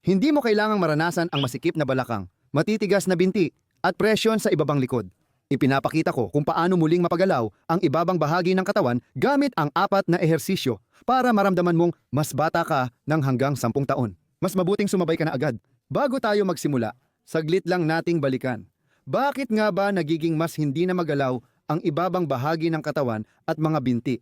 Hindi mo kailangang maranasan ang masikip na balakang, matitigas na binti, at presyon sa ibabang likod. Ipinapakita ko kung paano muling mapagalaw ang ibabang bahagi ng katawan gamit ang apat na ehersisyo para maramdaman mong mas bata ka ng hanggang sampung taon. Mas mabuting sumabay ka na agad. Bago tayo magsimula, saglit lang nating balikan. Bakit nga ba nagiging mas hindi na magalaw ang ibabang bahagi ng katawan at mga binti?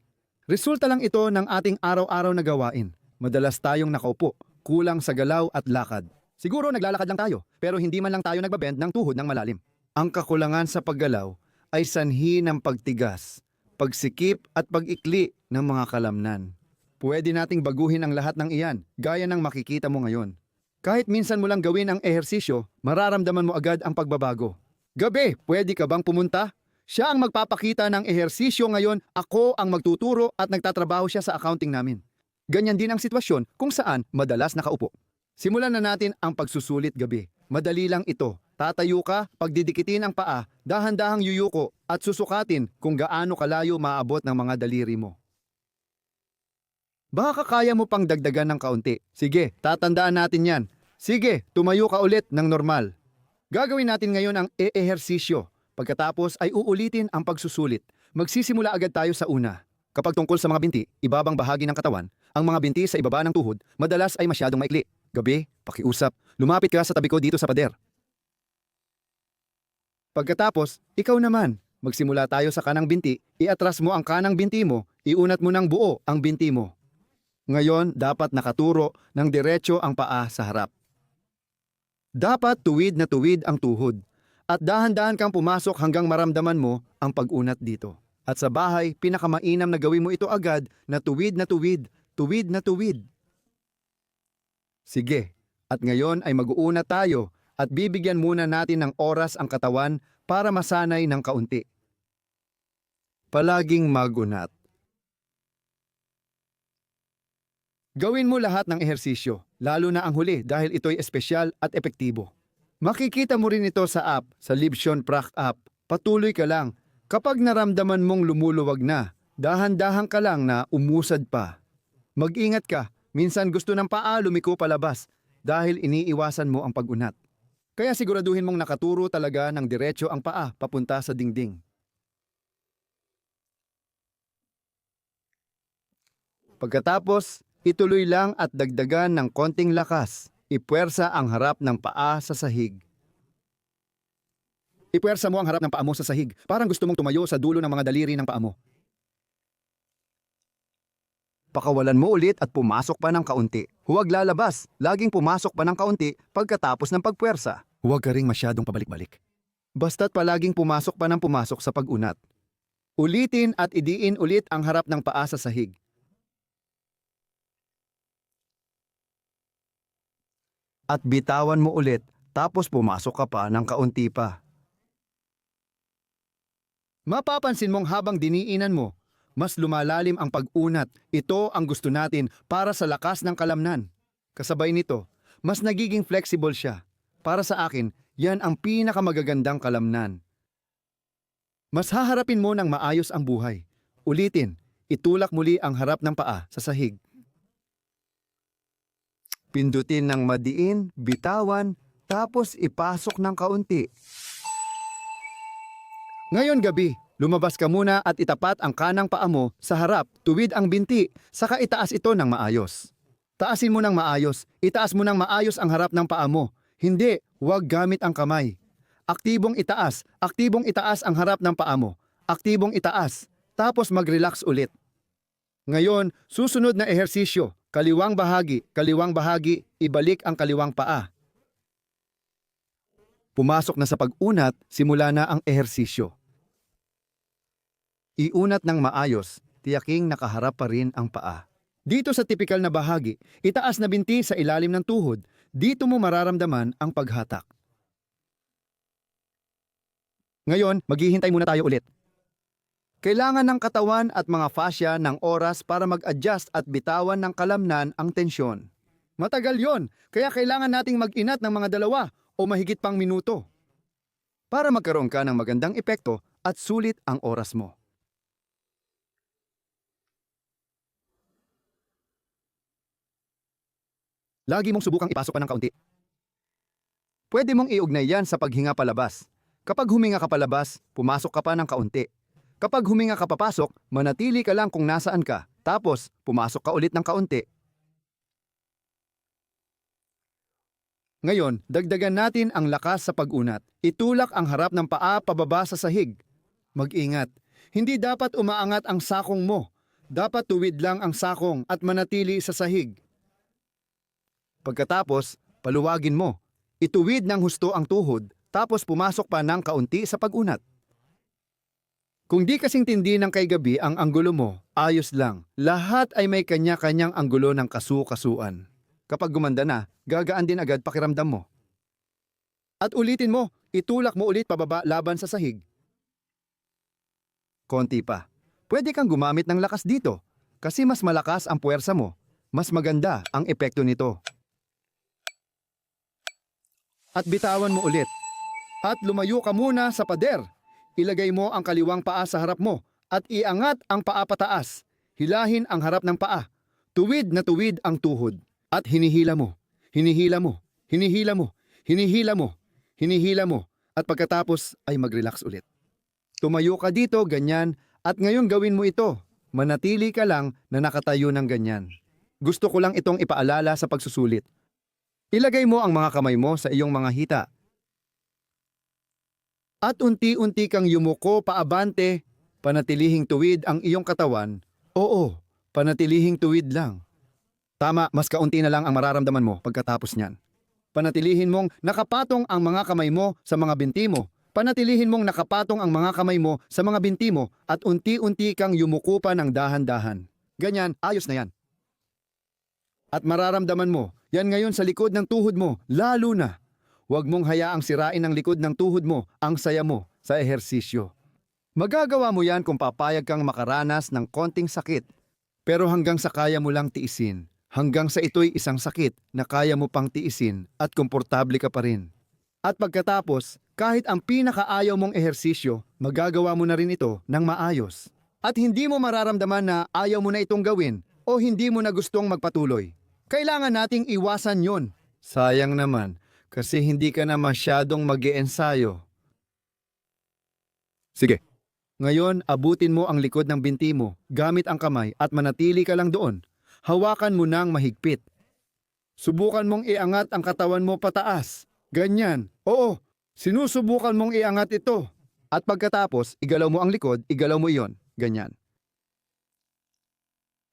Resulta lang ito ng ating araw-araw na gawain. Madalas tayong nakaupo, kulang sa galaw at lakad. Siguro naglalakad lang tayo, pero hindi man lang tayo nagbabend ng tuhod ng malalim. Ang kakulangan sa paggalaw ay sanhi ng pagtigas, pagsikip at pag-ikli ng mga kalamnan. Pwede nating baguhin ang lahat ng iyan, gaya ng makikita mo ngayon. Kahit minsan mo lang gawin ang ehersisyo, mararamdaman mo agad ang pagbabago. Gabi, pwede ka bang pumunta? Siya ang magpapakita ng ehersisyo ngayon, ako ang magtuturo at nagtatrabaho siya sa accounting namin. Ganyan din ang sitwasyon kung saan madalas nakaupo. Simulan na natin ang pagsusulit gabi. Madali lang ito. Tatayo ka, pagdidikitin ang paa, dahan-dahang yuyuko at susukatin kung gaano kalayo maabot ng mga daliri mo. Baka kaya mo pang dagdagan ng kaunti. Sige, tatandaan natin yan. Sige, tumayo ka ulit ng normal. Gagawin natin ngayon ang e-ehersisyo. Pagkatapos ay uulitin ang pagsusulit. Magsisimula agad tayo sa una. Kapag tungkol sa mga binti, ibabang bahagi ng katawan, ang mga binti sa ibaba ng tuhod, madalas ay masyadong maikli. Gabi, pakiusap, lumapit ka sa tabi ko dito sa pader. Pagkatapos, ikaw naman, magsimula tayo sa kanang binti, iatras mo ang kanang binti mo, iunat mo ng buo ang binti mo. Ngayon, dapat nakaturo ng diretso ang paa sa harap. Dapat tuwid na tuwid ang tuhod at dahan-dahan kang pumasok hanggang maramdaman mo ang pag-unat dito. At sa bahay, pinakamainam na gawin mo ito agad na tuwid na tuwid, tuwid na tuwid. Sige, at ngayon ay mag-uuna tayo at bibigyan muna natin ng oras ang katawan para masanay ng kaunti. Palaging magunat. Gawin mo lahat ng ehersisyo, lalo na ang huli dahil ito'y espesyal at epektibo. Makikita mo rin ito sa app, sa Libsyon Prak app. Patuloy ka lang. Kapag naramdaman mong lumuluwag na, dahan-dahan ka lang na umusad pa. Mag-ingat ka, minsan gusto ng paa lumiko palabas dahil iniiwasan mo ang pag-unat. Kaya siguraduhin mong nakaturo talaga ng diretso ang paa papunta sa dingding. Pagkatapos, ituloy lang at dagdagan ng konting lakas. Ipwersa ang harap ng paa sa sahig. Ipwersa mo ang harap ng paa mo sa sahig. Parang gusto mong tumayo sa dulo ng mga daliri ng paa mo. Pakawalan mo ulit at pumasok pa ng kaunti. Huwag lalabas. Laging pumasok pa ng kaunti pagkatapos ng pagpwersa. Huwag ka ring masyadong pabalik-balik. Basta't palaging pumasok pa ng pumasok sa pag-unat. Ulitin at idiin ulit ang harap ng paa sa sahig. At bitawan mo ulit tapos pumasok ka pa ng kaunti pa. Mapapansin mong habang diniinan mo, mas lumalalim ang pag-unat. Ito ang gusto natin para sa lakas ng kalamnan. Kasabay nito, mas nagiging flexible siya. Para sa akin, yan ang pinakamagagandang kalamnan. Mas haharapin mo ng maayos ang buhay. Ulitin, itulak muli ang harap ng paa sa sahig. Pindutin ng madiin, bitawan, tapos ipasok ng kaunti. Ngayon gabi, lumabas ka muna at itapat ang kanang paa mo sa harap, tuwid ang binti, saka itaas ito ng maayos. Taasin mo ng maayos, itaas mo ng maayos ang harap ng paa mo. Hindi, huwag gamit ang kamay. Aktibong itaas, aktibong itaas ang harap ng paa mo. Aktibong itaas, tapos mag-relax ulit. Ngayon, susunod na ehersisyo, kaliwang bahagi, kaliwang bahagi, ibalik ang kaliwang paa. Pumasok na sa pag-unat, simula na ang ehersisyo. Iunat ng maayos, tiyaking nakaharap pa rin ang paa. Dito sa tipikal na bahagi, itaas na binti sa ilalim ng tuhod, dito mo mararamdaman ang paghatak. Ngayon, maghihintay muna tayo ulit. Kailangan ng katawan at mga fascia ng oras para mag-adjust at bitawan ng kalamnan ang tensyon. Matagal yon, kaya kailangan nating mag-inat ng mga dalawa o mahigit pang minuto para magkaroon ka ng magandang epekto at sulit ang oras mo. Lagi mong subukang ipasok pa ng kaunti. Pwede mong iugnay yan sa paghinga palabas. Kapag huminga ka palabas, pumasok ka pa ng kaunti. Kapag huminga ka papasok, manatili ka lang kung nasaan ka. Tapos, pumasok ka ulit ng kaunti. Ngayon, dagdagan natin ang lakas sa pag-unat. Itulak ang harap ng paa pababa sa sahig. Mag-ingat. Hindi dapat umaangat ang sakong mo. Dapat tuwid lang ang sakong at manatili sa sahig. Pagkatapos, paluwagin mo. Ituwid ng husto ang tuhod, tapos pumasok pa ng kaunti sa pag-unat. Kung di kasing tindi ng kay gabi ang anggulo mo, ayos lang. Lahat ay may kanya-kanyang anggulo ng kasu-kasuan. Kapag gumanda na, gagaan din agad pakiramdam mo. At ulitin mo, itulak mo ulit pababa laban sa sahig. Konti pa. Pwede kang gumamit ng lakas dito kasi mas malakas ang puwersa mo. Mas maganda ang epekto nito. At bitawan mo ulit. At lumayo ka muna sa pader. Ilagay mo ang kaliwang paa sa harap mo at iangat ang paa pataas. Hilahin ang harap ng paa. Tuwid na tuwid ang tuhod. At hinihila mo, hinihila mo, hinihila mo, hinihila mo, hinihila mo. At pagkatapos ay mag-relax ulit. Tumayo ka dito, ganyan, at ngayon gawin mo ito. Manatili ka lang na nakatayo ng ganyan. Gusto ko lang itong ipaalala sa pagsusulit. Ilagay mo ang mga kamay mo sa iyong mga hita. At unti-unti kang yumuko paabante, panatilihing tuwid ang iyong katawan. Oo, panatilihing tuwid lang. Tama, mas kaunti na lang ang mararamdaman mo pagkatapos niyan. Panatilihin mong nakapatong ang mga kamay mo sa mga binti mo. Panatilihin mong nakapatong ang mga kamay mo sa mga binti mo at unti-unti kang yumuko pa ng dahan-dahan. Ganyan, ayos na yan. At mararamdaman mo, yan ngayon sa likod ng tuhod mo, lalo na. Huwag mong hayaang sirain ang likod ng tuhod mo, ang saya mo sa ehersisyo. Magagawa mo yan kung papayag kang makaranas ng konting sakit. Pero hanggang sa kaya mo lang tiisin. Hanggang sa ito'y isang sakit na kaya mo pang tiisin at komportable ka pa rin. At pagkatapos, kahit ang pinakaayaw mong ehersisyo, magagawa mo na rin ito ng maayos. At hindi mo mararamdaman na ayaw mo na itong gawin o hindi mo na gustong magpatuloy. Kailangan nating iwasan yon. Sayang naman, kasi hindi ka na masyadong mag ensayo Sige, ngayon abutin mo ang likod ng binti mo gamit ang kamay at manatili ka lang doon. Hawakan mo nang mahigpit. Subukan mong iangat ang katawan mo pataas. Ganyan. Oo, sinusubukan mong iangat ito. At pagkatapos, igalaw mo ang likod, igalaw mo iyon. Ganyan.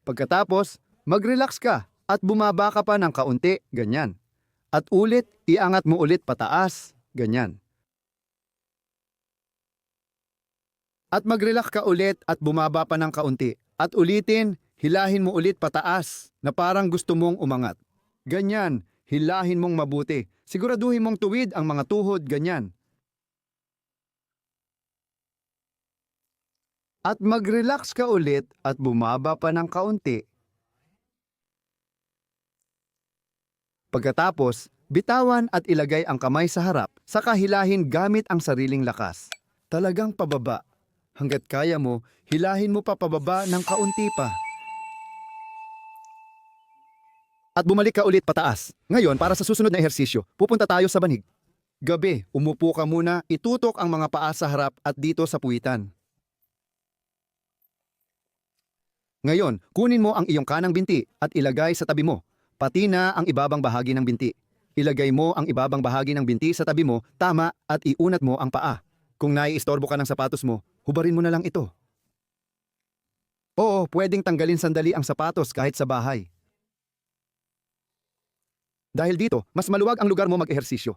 Pagkatapos, mag-relax ka at bumaba ka pa ng kaunti. Ganyan. At ulit, iangat mo ulit pataas. Ganyan. At mag-relax ka ulit at bumaba pa ng kaunti. At ulitin, hilahin mo ulit pataas na parang gusto mong umangat. Ganyan, hilahin mong mabuti. Siguraduhin mong tuwid ang mga tuhod, ganyan. At mag-relax ka ulit at bumaba pa ng kaunti. Pagkatapos, bitawan at ilagay ang kamay sa harap, saka hilahin gamit ang sariling lakas. Talagang pababa. Hanggat kaya mo, hilahin mo pa pababa ng kaunti pa. At bumalik ka ulit pataas. Ngayon, para sa susunod na ehersisyo, pupunta tayo sa banig. Gabi, umupo ka muna, itutok ang mga paa sa harap at dito sa puwitan. Ngayon, kunin mo ang iyong kanang binti at ilagay sa tabi mo, pati na ang ibabang bahagi ng binti. Ilagay mo ang ibabang bahagi ng binti sa tabi mo, tama, at iunat mo ang paa. Kung naiistorbo ka ng sapatos mo, hubarin mo na lang ito. Oo, pwedeng tanggalin sandali ang sapatos kahit sa bahay. Dahil dito, mas maluwag ang lugar mo mag-ehersisyo.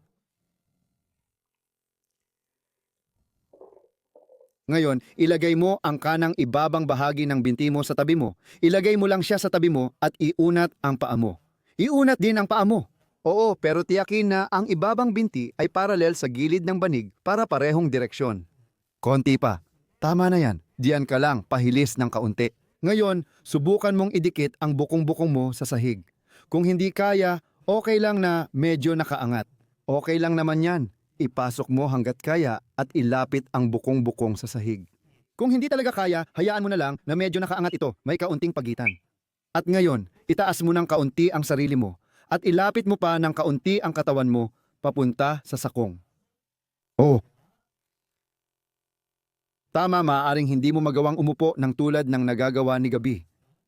Ngayon, ilagay mo ang kanang ibabang bahagi ng binti mo sa tabi mo. Ilagay mo lang siya sa tabi mo at iunat ang paa mo. Iunat din ang paa mo. Oo, pero tiyakin na ang ibabang binti ay paralel sa gilid ng banig para parehong direksyon. Konti pa. Tama na yan. Diyan ka lang, pahilis ng kaunti. Ngayon, subukan mong idikit ang bukong-bukong mo sa sahig. Kung hindi kaya, okay lang na medyo nakaangat. Okay lang naman yan. Ipasok mo hanggat kaya at ilapit ang bukong-bukong sa sahig. Kung hindi talaga kaya, hayaan mo na lang na medyo nakaangat ito, may kaunting pagitan. At ngayon, itaas mo ng kaunti ang sarili mo at ilapit mo pa ng kaunti ang katawan mo papunta sa sakong. Oh. Tama, maaaring hindi mo magawang umupo ng tulad ng nagagawa ni Gabi.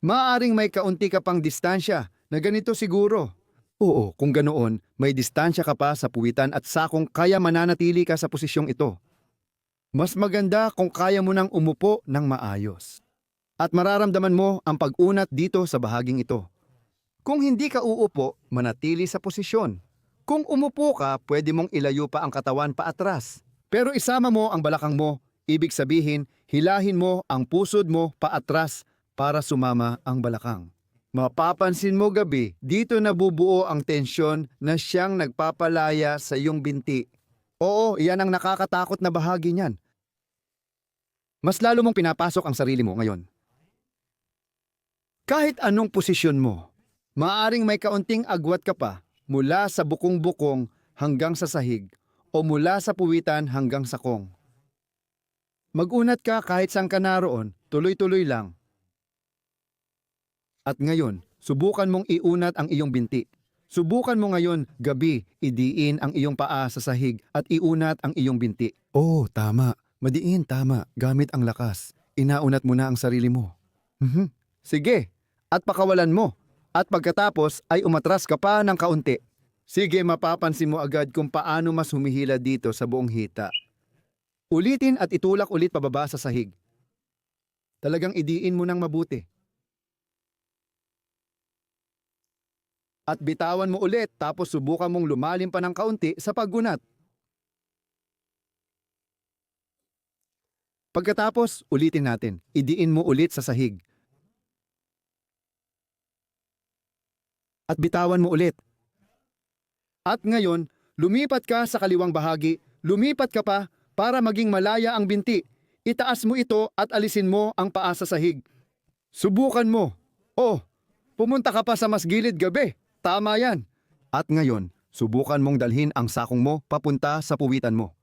Maaaring may kaunti ka pang distansya na ganito siguro. Oo, kung ganoon, may distansya ka pa sa puwitan at sakong kaya mananatili ka sa posisyong ito. Mas maganda kung kaya mo nang umupo ng maayos. At mararamdaman mo ang pag-unat dito sa bahaging ito. Kung hindi ka uupo, manatili sa posisyon. Kung umupo ka, pwede mong ilayo pa ang katawan pa atras. Pero isama mo ang balakang mo, ibig sabihin, hilahin mo ang pusod mo pa atras para sumama ang balakang. Mapapansin mo gabi, dito nabubuo ang tensyon na siyang nagpapalaya sa iyong binti. Oo, iyan ang nakakatakot na bahagi niyan. Mas lalo mong pinapasok ang sarili mo ngayon. Kahit anong posisyon mo, maaring may kaunting agwat ka pa mula sa bukong-bukong hanggang sa sahig o mula sa puwitan hanggang sa kong. Magunat ka kahit saan ka naroon, tuloy-tuloy lang. At ngayon, subukan mong iunat ang iyong binti. Subukan mo ngayon, gabi, idiin ang iyong paa sa sahig at iunat ang iyong binti. Oh, tama. Madiin, tama. Gamit ang lakas. Inaunat mo na ang sarili mo. Mhm. Sige, at pakawalan mo. At pagkatapos ay umatras ka pa ng kaunti. Sige, mapapansin mo agad kung paano mas humihila dito sa buong hita. Ulitin at itulak ulit pababa sa sahig. Talagang idiin mo ng mabuti. At bitawan mo ulit tapos subukan mong lumalim pa ng kaunti sa paggunat. Pagkatapos, ulitin natin. Idiin mo ulit sa sahig. At bitawan mo ulit. At ngayon, lumipat ka sa kaliwang bahagi, lumipat ka pa para maging malaya ang binti. Itaas mo ito at alisin mo ang paa sa sahig. Subukan mo. Oh, pumunta ka pa sa mas gilid gabi. Tama yan. At ngayon, subukan mong dalhin ang sakong mo papunta sa puwitan mo.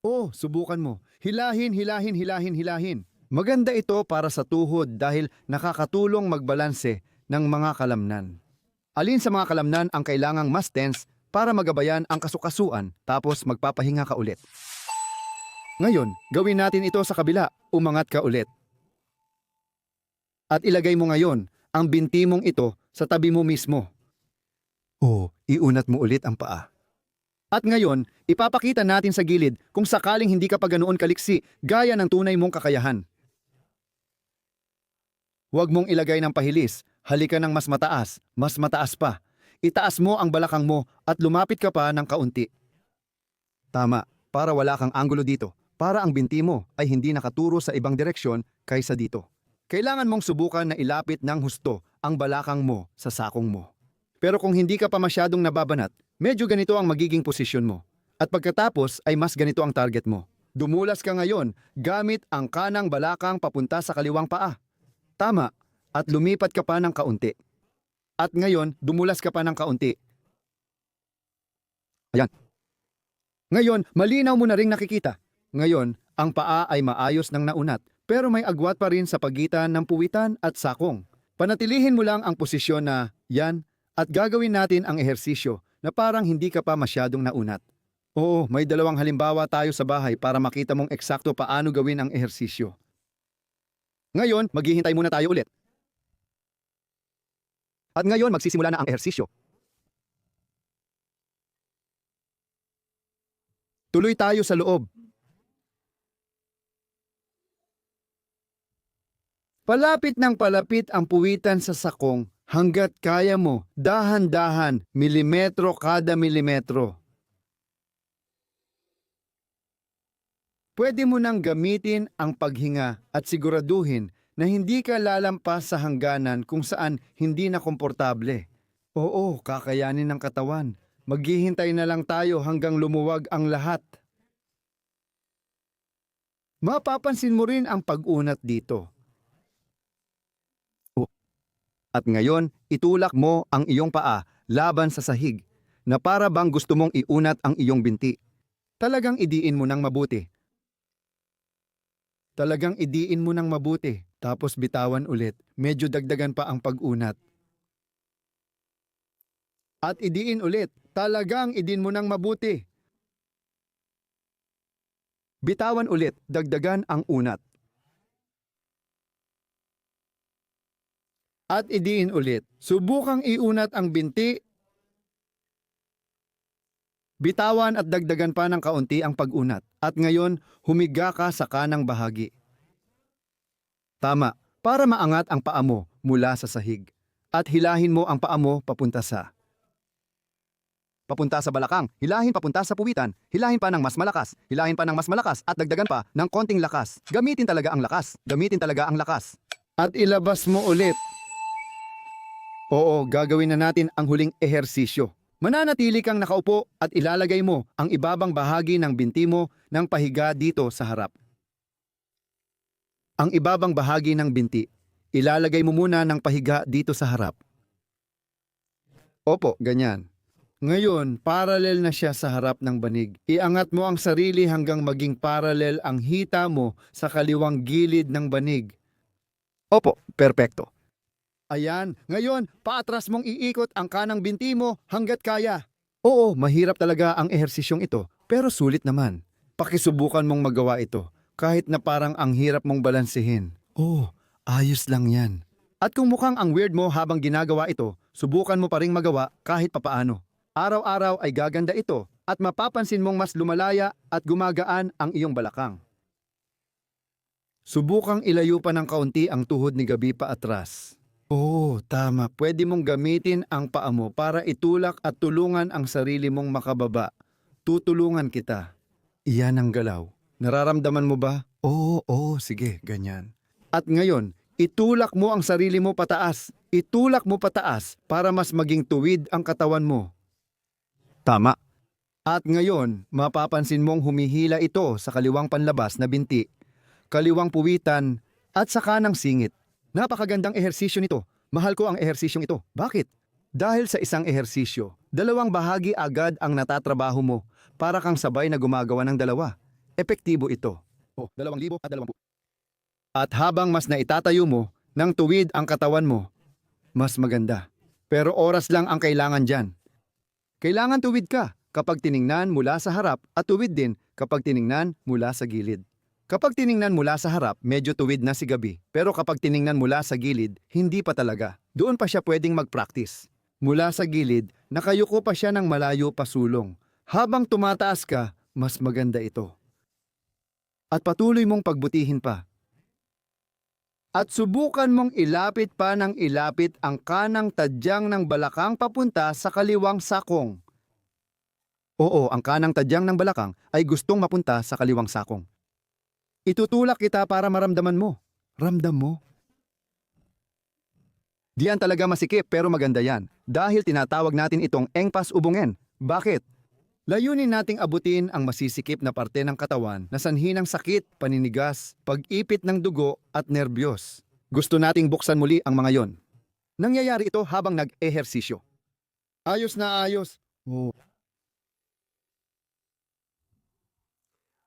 Oh, subukan mo. Hilahin, hilahin, hilahin, hilahin. Maganda ito para sa tuhod dahil nakakatulong magbalanse ng mga kalamnan. Alin sa mga kalamnan ang kailangang mas tense para magabayan ang kasukasuan tapos magpapahinga ka ulit. Ngayon, gawin natin ito sa kabila. Umangat ka ulit. At ilagay mo ngayon ang binti mong ito sa tabi mo mismo. O, iunat mo ulit ang paa. At ngayon, ipapakita natin sa gilid kung sakaling hindi ka pa ganoon kaliksi gaya ng tunay mong kakayahan. Huwag mong ilagay ng pahilis, halika ng mas mataas, mas mataas pa. Itaas mo ang balakang mo at lumapit ka pa ng kaunti. Tama, para wala kang anggulo dito, para ang binti mo ay hindi nakaturo sa ibang direksyon kaysa dito. Kailangan mong subukan na ilapit ng husto ang balakang mo sa sakong mo. Pero kung hindi ka pa masyadong nababanat, medyo ganito ang magiging posisyon mo. At pagkatapos ay mas ganito ang target mo. Dumulas ka ngayon gamit ang kanang balakang papunta sa kaliwang paa. Tama, at lumipat ka pa ng kaunti. At ngayon, dumulas ka pa ng kaunti. Ayan. Ngayon, malinaw mo na ring nakikita. Ngayon, ang paa ay maayos ng naunat, pero may agwat pa rin sa pagitan ng puwitan at sakong. Panatilihin mo lang ang posisyon na yan at gagawin natin ang ehersisyo na parang hindi ka pa masyadong naunat. Oo, may dalawang halimbawa tayo sa bahay para makita mong eksakto paano gawin ang ehersisyo. Ngayon, maghihintay muna tayo ulit. At ngayon, magsisimula na ang ehersisyo. Tuloy tayo sa loob. Palapit ng palapit ang puwitan sa sakong hanggat kaya mo, dahan-dahan, milimetro kada milimetro. Pwede mo nang gamitin ang paghinga at siguraduhin na hindi ka lalampas sa hangganan kung saan hindi na komportable. Oo, kakayanin ng katawan. Maghihintay na lang tayo hanggang lumuwag ang lahat. Mapapansin mo rin ang pag-unat dito. At ngayon, itulak mo ang iyong paa laban sa sahig na para bang gusto mong iunat ang iyong binti. Talagang idiin mo ng mabuti. Talagang idiin mo ng mabuti, tapos bitawan ulit. Medyo dagdagan pa ang pag-unat. At idiin ulit. Talagang idin mo ng mabuti. Bitawan ulit, dagdagan ang unat. At idiin ulit. Subukang iunat ang binti. Bitawan at dagdagan pa ng kaunti ang pag-unat. At ngayon, humiga ka sa kanang bahagi. Tama, para maangat ang paa mo mula sa sahig. At hilahin mo ang paa mo papunta sa papunta sa balakang, hilahin papunta sa puwitan, hilahin pa ng mas malakas, hilahin pa ng mas malakas at dagdagan pa ng konting lakas. Gamitin talaga ang lakas, gamitin talaga ang lakas. At ilabas mo ulit. Oo, gagawin na natin ang huling ehersisyo. Mananatili kang nakaupo at ilalagay mo ang ibabang bahagi ng binti mo ng pahiga dito sa harap. Ang ibabang bahagi ng binti, ilalagay mo muna ng pahiga dito sa harap. Opo, ganyan. Ngayon, paralel na siya sa harap ng banig. Iangat mo ang sarili hanggang maging paralel ang hita mo sa kaliwang gilid ng banig. Opo, perpekto. Ayan, ngayon, paatras mong iikot ang kanang binti mo hanggat kaya. Oo, mahirap talaga ang ehersisyong ito, pero sulit naman. Pakisubukan mong magawa ito, kahit na parang ang hirap mong balansehin. Oh, ayos lang yan. At kung mukhang ang weird mo habang ginagawa ito, subukan mo pa ring magawa kahit papaano. Araw-araw ay gaganda ito at mapapansin mong mas lumalaya at gumagaan ang iyong balakang. Subukang ilayo pa ng kaunti ang tuhod ni Gabi pa atras. Oo, tama. Pwede mong gamitin ang paa mo para itulak at tulungan ang sarili mong makababa. Tutulungan kita. Iyan ang galaw. Nararamdaman mo ba? Oo, oo, sige, ganyan. At ngayon, itulak mo ang sarili mo pataas. Itulak mo pataas para mas maging tuwid ang katawan mo. Tama. At ngayon, mapapansin mong humihila ito sa kaliwang panlabas na binti, kaliwang puwitan, at sa kanang singit. Napakagandang ehersisyo nito. Mahal ko ang ehersisyong ito. Bakit? Dahil sa isang ehersisyo, dalawang bahagi agad ang natatrabaho mo para kang sabay na gumagawa ng dalawa. Epektibo ito. O, dalawang libo at dalawang At habang mas naitatayo mo, ng tuwid ang katawan mo, mas maganda. Pero oras lang ang kailangan dyan. Kailangan tuwid ka kapag tiningnan mula sa harap at tuwid din kapag tiningnan mula sa gilid. Kapag tiningnan mula sa harap, medyo tuwid na si Gabi. Pero kapag tiningnan mula sa gilid, hindi pa talaga. Doon pa siya pwedeng mag-practice. Mula sa gilid, nakayuko pa siya ng malayo pasulong. Habang tumataas ka, mas maganda ito. At patuloy mong pagbutihin pa. At subukan mong ilapit pa ng ilapit ang kanang tadyang ng balakang papunta sa kaliwang sakong. Oo, ang kanang tadyang ng balakang ay gustong mapunta sa kaliwang sakong. Itutulak kita para maramdaman mo. Ramdam mo. Diyan talaga masikip pero maganda yan. Dahil tinatawag natin itong engpas ubungen. Bakit? Layunin nating abutin ang masisikip na parte ng katawan na sanhi ng sakit, paninigas, pag-ipit ng dugo at nerbiyos. Gusto nating buksan muli ang mga yon. Nangyayari ito habang nag-ehersisyo. Ayos na ayos. Oh.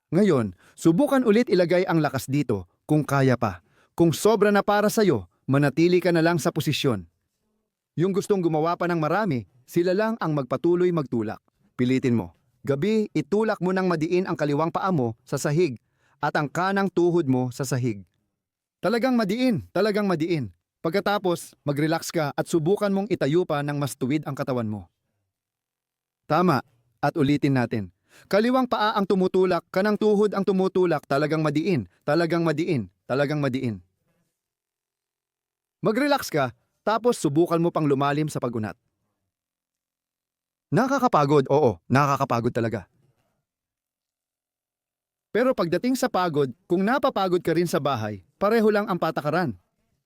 Ngayon, subukan ulit ilagay ang lakas dito kung kaya pa. Kung sobra na para sa'yo, manatili ka na lang sa posisyon. Yung gustong gumawa pa ng marami, sila lang ang magpatuloy magtulak. Pilitin mo. Gabi, itulak mo ng madiin ang kaliwang paa mo sa sahig at ang kanang tuhod mo sa sahig. Talagang madiin, talagang madiin. Pagkatapos, mag-relax ka at subukan mong itayo pa ng mas tuwid ang katawan mo. Tama, at ulitin natin. Kaliwang paa ang tumutulak, kanang tuhod ang tumutulak, talagang madiin, talagang madiin, talagang madiin. Mag-relax ka, tapos subukan mo pang lumalim sa pagunat. Nakakapagod, oo, nakakapagod talaga. Pero pagdating sa pagod, kung napapagod ka rin sa bahay, pareho lang ang patakaran.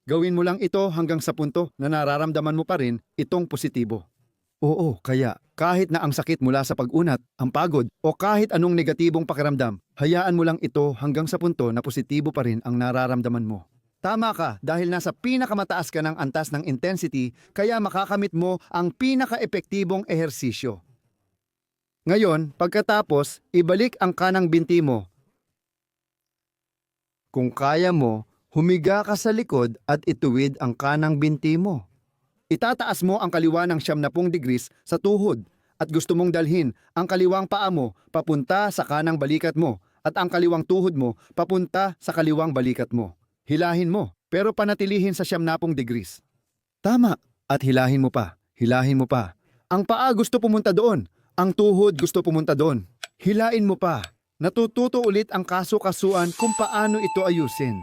Gawin mo lang ito hanggang sa punto na nararamdaman mo pa rin itong positibo. Oo, kaya kahit na ang sakit mula sa pag-unat, ang pagod, o kahit anong negatibong pakiramdam, hayaan mo lang ito hanggang sa punto na positibo pa rin ang nararamdaman mo. Tama ka dahil nasa pinakamataas ka ng antas ng intensity kaya makakamit mo ang pinaka-epektibong ehersisyo. Ngayon, pagkatapos, ibalik ang kanang binti mo. Kung kaya mo, humiga ka sa likod at ituwid ang kanang binti mo. Itataas mo ang kaliwa ng siyam na pung degrees sa tuhod at gusto mong dalhin ang kaliwang paa mo papunta sa kanang balikat mo at ang kaliwang tuhod mo papunta sa kaliwang balikat mo. Hilahin mo, pero panatilihin sa siyam na pung degrees. Tama, at hilahin mo pa, hilahin mo pa. Ang paa gusto pumunta doon, ang tuhod gusto pumunta doon. Hilain mo pa. Natututo ulit ang kaso-kasuan kung paano ito ayusin.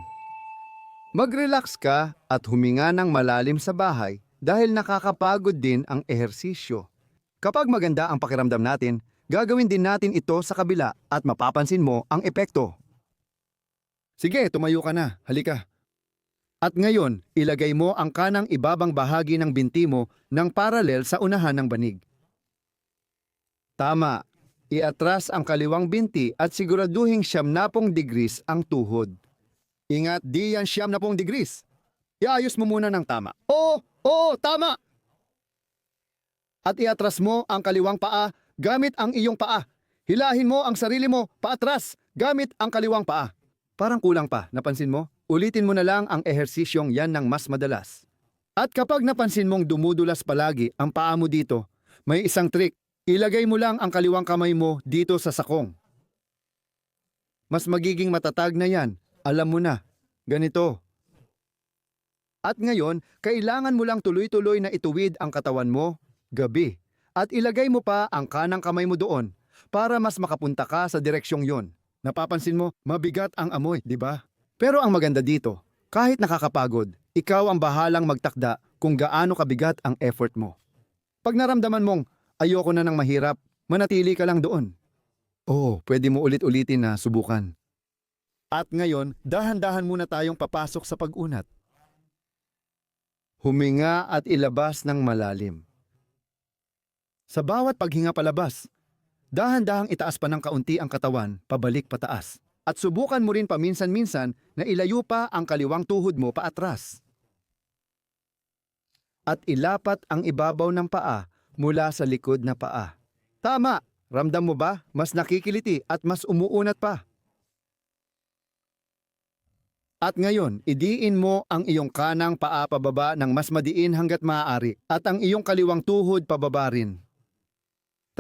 Mag-relax ka at huminga ng malalim sa bahay dahil nakakapagod din ang ehersisyo. Kapag maganda ang pakiramdam natin, gagawin din natin ito sa kabila at mapapansin mo ang epekto. Sige, tumayo ka na. Halika. At ngayon, ilagay mo ang kanang ibabang bahagi ng binti mo ng paralel sa unahan ng banig. Tama. Iatras ang kaliwang binti at siguraduhing siyam na pong degrees ang tuhod. Ingat, di yan siyam na pong degrees. Iayos mo muna ng tama. Oo, oo, tama! At iatras mo ang kaliwang paa gamit ang iyong paa. Hilahin mo ang sarili mo paatras gamit ang kaliwang paa. Parang kulang pa, napansin mo? Ulitin mo na lang ang ehersisyong yan ng mas madalas. At kapag napansin mong dumudulas palagi ang paa mo dito, may isang trick. Ilagay mo lang ang kaliwang kamay mo dito sa sakong. Mas magiging matatag na yan. Alam mo na. Ganito. At ngayon, kailangan mo lang tuloy-tuloy na ituwid ang katawan mo, gabi. At ilagay mo pa ang kanang kamay mo doon para mas makapunta ka sa direksyong yon. Napapansin mo, mabigat ang amoy, di ba? Pero ang maganda dito, kahit nakakapagod, ikaw ang bahalang magtakda kung gaano kabigat ang effort mo. Pag naramdaman mong ayoko na ng mahirap, manatili ka lang doon. Oo, pwede mo ulit-ulitin na subukan. At ngayon, dahan-dahan muna tayong papasok sa pag-unat. Huminga at ilabas ng malalim. Sa bawat paghinga palabas, dahan-dahang itaas pa ng kaunti ang katawan, pabalik pataas. At subukan mo rin paminsan-minsan na ilayo pa ang kaliwang tuhod mo paatras. At ilapat ang ibabaw ng paa mula sa likod na paa. Tama! Ramdam mo ba? Mas nakikiliti at mas umuunat pa. At ngayon, idiin mo ang iyong kanang paa pababa ng mas madiin hanggat maaari at ang iyong kaliwang tuhod pababa rin.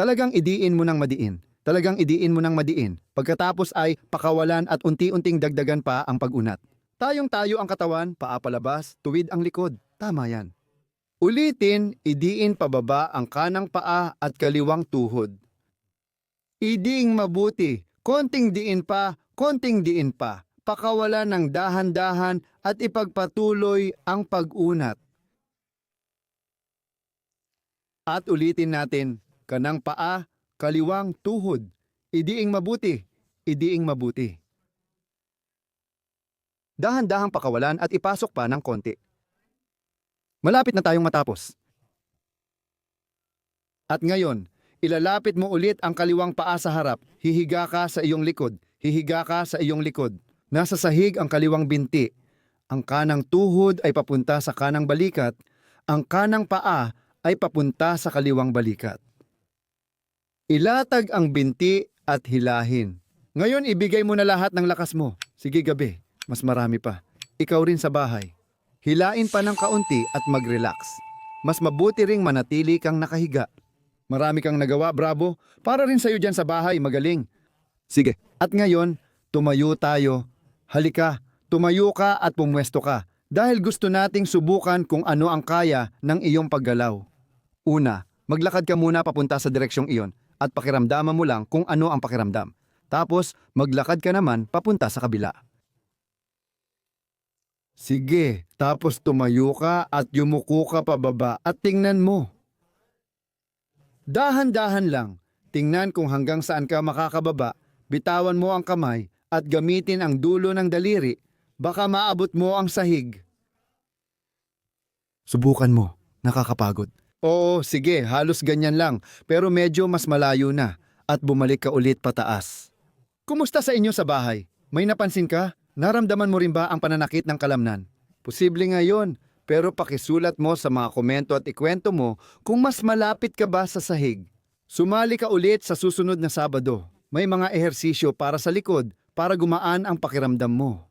Talagang idiin mo ng madiin. Talagang idiin mo ng madiin. Pagkatapos ay pakawalan at unti-unting dagdagan pa ang pag-unat. Tayong tayo ang katawan, paa palabas, tuwid ang likod. Tama yan. Ulitin, idiin pababa ang kanang paa at kaliwang tuhod. Idiing mabuti, konting diin pa, konting diin pa. Pakawalan ng dahan-dahan at ipagpatuloy ang pag-unat. At ulitin natin, kanang paa, kaliwang tuhod. Idiing mabuti, idiing mabuti. Dahan-dahang pakawalan at ipasok pa ng konti. Malapit na tayong matapos. At ngayon, ilalapit mo ulit ang kaliwang paa sa harap. Hihiga ka sa iyong likod. Hihiga ka sa iyong likod. Nasa sahig ang kaliwang binti. Ang kanang tuhod ay papunta sa kanang balikat. Ang kanang paa ay papunta sa kaliwang balikat. Ilatag ang binti at hilahin. Ngayon ibigay mo na lahat ng lakas mo. Sige gabi, mas marami pa. Ikaw rin sa bahay. Hilain pa ng kaunti at mag-relax. Mas mabuti ring manatili kang nakahiga. Marami kang nagawa, bravo. Para rin sa'yo dyan sa bahay, magaling. Sige. At ngayon, tumayo tayo. Halika, tumayo ka at pumwesto ka. Dahil gusto nating subukan kung ano ang kaya ng iyong paggalaw. Una, maglakad ka muna papunta sa direksyong iyon at pakiramdaman mo lang kung ano ang pakiramdam. Tapos, maglakad ka naman papunta sa kabila. Sige, tapos tumayo ka at yumuko ka pababa at tingnan mo. Dahan-dahan lang, tingnan kung hanggang saan ka makakababa, bitawan mo ang kamay at gamitin ang dulo ng daliri, baka maabot mo ang sahig. Subukan mo, nakakapagod. Oo, sige, halos ganyan lang, pero medyo mas malayo na at bumalik ka ulit pataas. Kumusta sa inyo sa bahay? May napansin ka? Naramdaman mo rin ba ang pananakit ng kalamnan? Posible ngayon, pero pakisulat mo sa mga komento at ikwento mo kung mas malapit ka ba sa sahig. Sumali ka ulit sa susunod na Sabado. May mga ehersisyo para sa likod para gumaan ang pakiramdam mo.